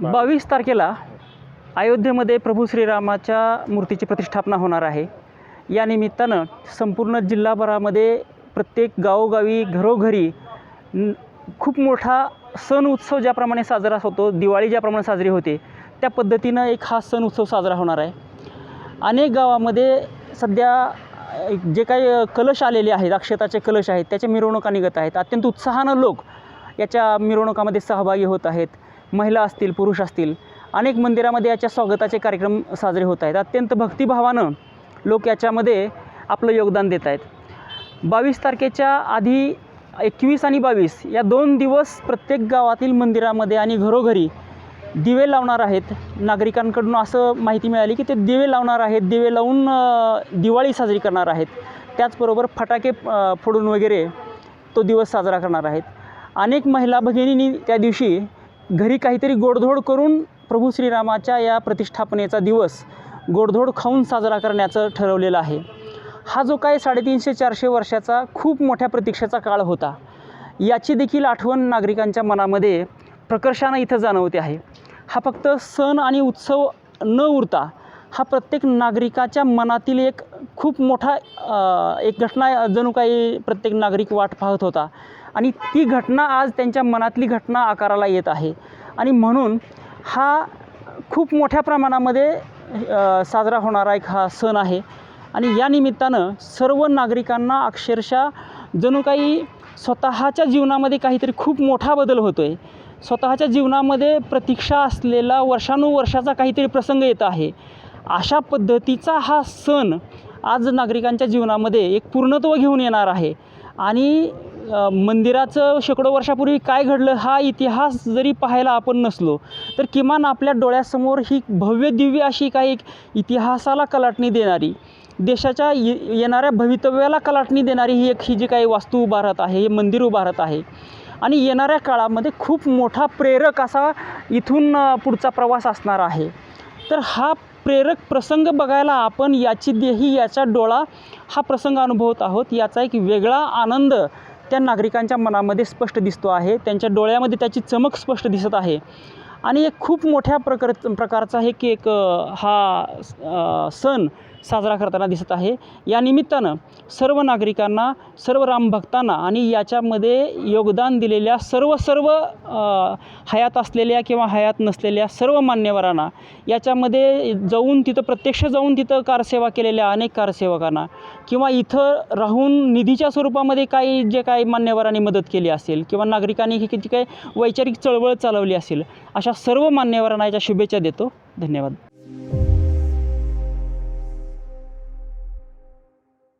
बावीस तारखेला अयोध्येमध्ये प्रभू श्रीरामाच्या मूर्तीची प्रतिष्ठापना होणार आहे. या निमित्तानं संपूर्ण जिल्हाभरामध्ये प्रत्येक गावोगावी घरोघरी खूप मोठा सण उत्सव ज्याप्रमाणे साजरा होतो दिवाळी ज्याप्रमाणे साजरी होते त्या पद्धतीनं एक हा सण उत्सव साजरा होणार आहे. अनेक गावामध्ये सध्या जे काही कलश आलेले आहेत अक्षताचे कलश आहेत त्याच्या मिरवणुका निघत आहेत. अत्यंत उत्साहानं लोक याच्या मिरवणुकामध्ये सहभागी होत आहेत. महिला असतील पुरुष असतील अनेक मंदिरामध्ये याच्या स्वागताचे कार्यक्रम साजरे होत आहेत. अत्यंत भक्तिभावानं लोक याच्यामध्ये आपलं योगदान देत आहेत. बावीस तारखेच्या आधी एकवीस आणि बावीस या दोन दिवस प्रत्येक गावातील मंदिरामध्ये आणि घरोघरी दिवे लावणार आहेत. नागरिकांकडून असं माहिती मिळाली की ते दिवे लावणार आहेत दिवे लावून दिवाळी साजरी करणार आहेत. त्याचबरोबर फटाके फोडून वगैरे तो दिवस साजरा करणार आहेत. अनेक महिला भगिनींनी त्या दिवशी घरी काहीतरी गोडधोड करून प्रभू श्रीरामाच्या या प्रतिष्ठापनेचा दिवस गोडधोड खाऊन साजरा करण्याचं ठरवलेलं आहे. हा जो काही साडेतीनशे चारशे वर्षाचा खूप मोठ्या प्रतीक्षेचा काळ होता याची देखील आठवण नागरिकांच्या मनामध्ये प्रकर्षानं इथं जाणवते आहे. हा फक्त सण आणि उत्सव न उरता हा प्रत्येक नागरिकाच्या मनातील एक खूप मोठा एक घटना जणू काही प्रत्येक नागरिक वाट पाहत होता. आणि ती घटना आज त्यांच्या मनातली घटना आकाराला येत आहे. आणि म्हणून हा खूप मोठ्या प्रमाणामध्ये साजरा होणारा एक हा सण आहे. आणि या निमित्तानं सर्व नागरिकांना अक्षरशः जणू काही स्वतःच्या जीवनामध्ये काहीतरी खूप मोठा बदल होतो आहे स्वतःच्या जीवनामध्ये प्रतीक्षा असलेला वर्षानुवर्षाचा काहीतरी प्रसंग येत आहे. अशा पद्धतीचा हा सण आज नागरिकांच्या जीवनामध्ये एक पूर्णत्व घेऊन येणार आहे. आणि मंदिराचं शेकडो वर्षापूर्वी काय घडलं हा इतिहास जरी पाहायला आपण नसलो तर किमान आपल्या डोळ्यासमोर ही भव्य दिव्य अशी काही एक इतिहासाला कलाटणी देणारी देशाच्या ये येणाऱ्या भवितव्याला कलाटणी देणारी ही एक ही जी काही वास्तू उभारत आहे हे मंदिर उभारत आहे. आणि येणाऱ्या काळामध्ये खूप मोठा प्रेरक असा इथून पुढचा प्रवास असणार आहे. तर हा प्रेरक प्रसंग बघायला आपण याची देही याचा डोळा हा प्रसंग अनुभवत आहोत. याचा एक वेगळा आनंद त्या नागरिकांच्या मनामध्ये स्पष्ट दिसतो आहे. त्यांच्या डोळ्यामध्ये त्याची चमक स्पष्ट दिसत आहे. आणि एक खूप मोठ्या प्रकार प्रकारचा हे की एक हा सण साजरा करताना दिसत आहे. या निमित्तानं सर्व नागरिकांना सर्व रामभक्तांना आणि याच्यामध्ये योगदान दिलेल्या सर्व सर्व हयात असलेल्या किंवा हयात नसलेल्या सर्व मान्यवरांना याच्यामध्ये जाऊन तिथं प्रत्यक्ष जाऊन तिथं कारसेवा केलेल्या अनेक कारसेवकांना किंवा इथं राहून निधीच्या स्वरूपामध्ये काही जे काही मान्यवरांनी मदत केली असेल किंवा नागरिकांनी ही जी काही वैचारिक चळवळ चालवली असेल अशा सर्व मान्यवरांना याच्या शुभेच्छा देतो. धन्यवाद.